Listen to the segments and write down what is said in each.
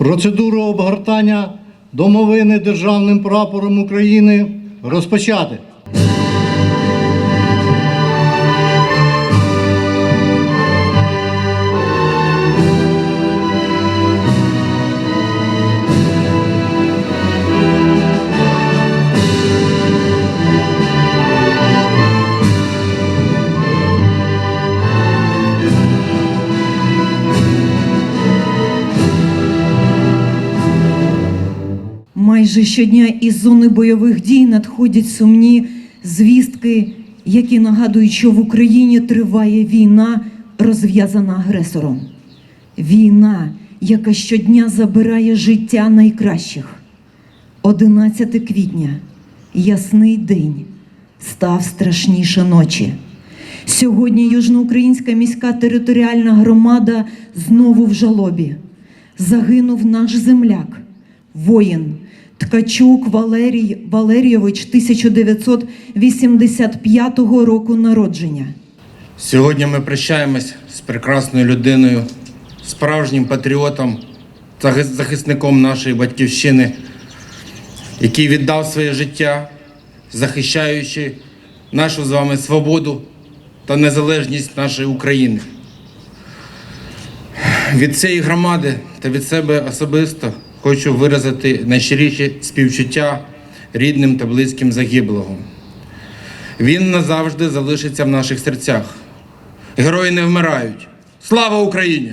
Процедуру обгортання домовини державним прапором України розпочати. Майже щодня із зони бойових дій надходять сумні звістки, які нагадують, що в Україні триває війна, розв'язана агресором. Війна, яка щодня забирає життя найкращих. 11 квітня, ясний день, став страшніше ночі. Сьогодні Южноукраїнська міська територіальна громада знову в жалобі. Загинув наш земляк, воїн Ткачук Валерій Валерійович 1985 року народження. Сьогодні ми прощаємось з прекрасною людиною, справжнім патріотом та захисником нашої батьківщини, який віддав своє життя, захищаючи нашу з вами свободу та незалежність нашої України. Від цієї громади та від себе особисто хочу виразити найщиріші співчуття рідним та близьким загиблого. Він назавжди залишиться в наших серцях. Герої не вмирають. Слава Україні!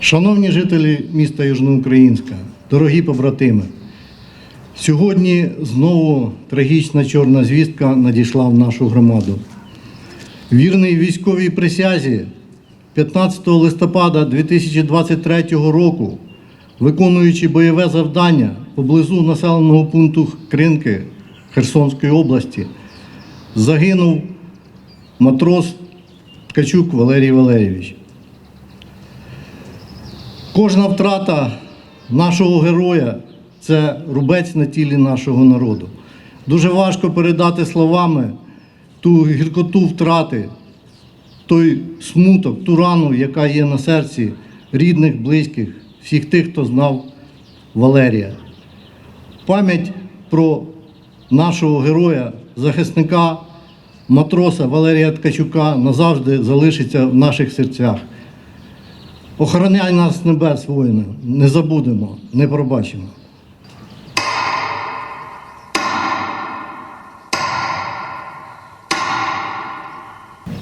Шановні жителі міста Южноукраїнська, дорогі побратими, сьогодні знову трагічна чорна звістка надійшла в нашу громаду. Вірний військовій присязі 15 листопада 2023 року, виконуючи бойове завдання поблизу населеного пункту Кринки Херсонської області, загинув матрос Ткачук Валерій Валерійович. Кожна втрата нашого героя це рубець на тілі нашого народу. Дуже важко передати словами ту гіркоту втрати, той смуток, ту рану, яка є на серці рідних, близьких, всіх тих, хто знав Валерія. Пам'ять про нашого героя, захисника, матроса Валерія Ткачука назавжди залишиться в наших серцях. Охороняй нас небес, воїни, не забудемо, не пробачимо.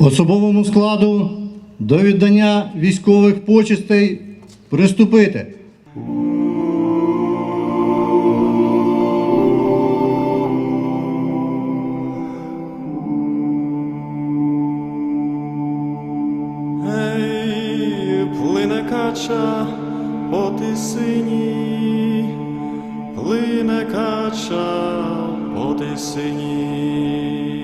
Особовому складу до віддання військових почестей приступити. Ей, плине кача по тисині, плине кача по тисині.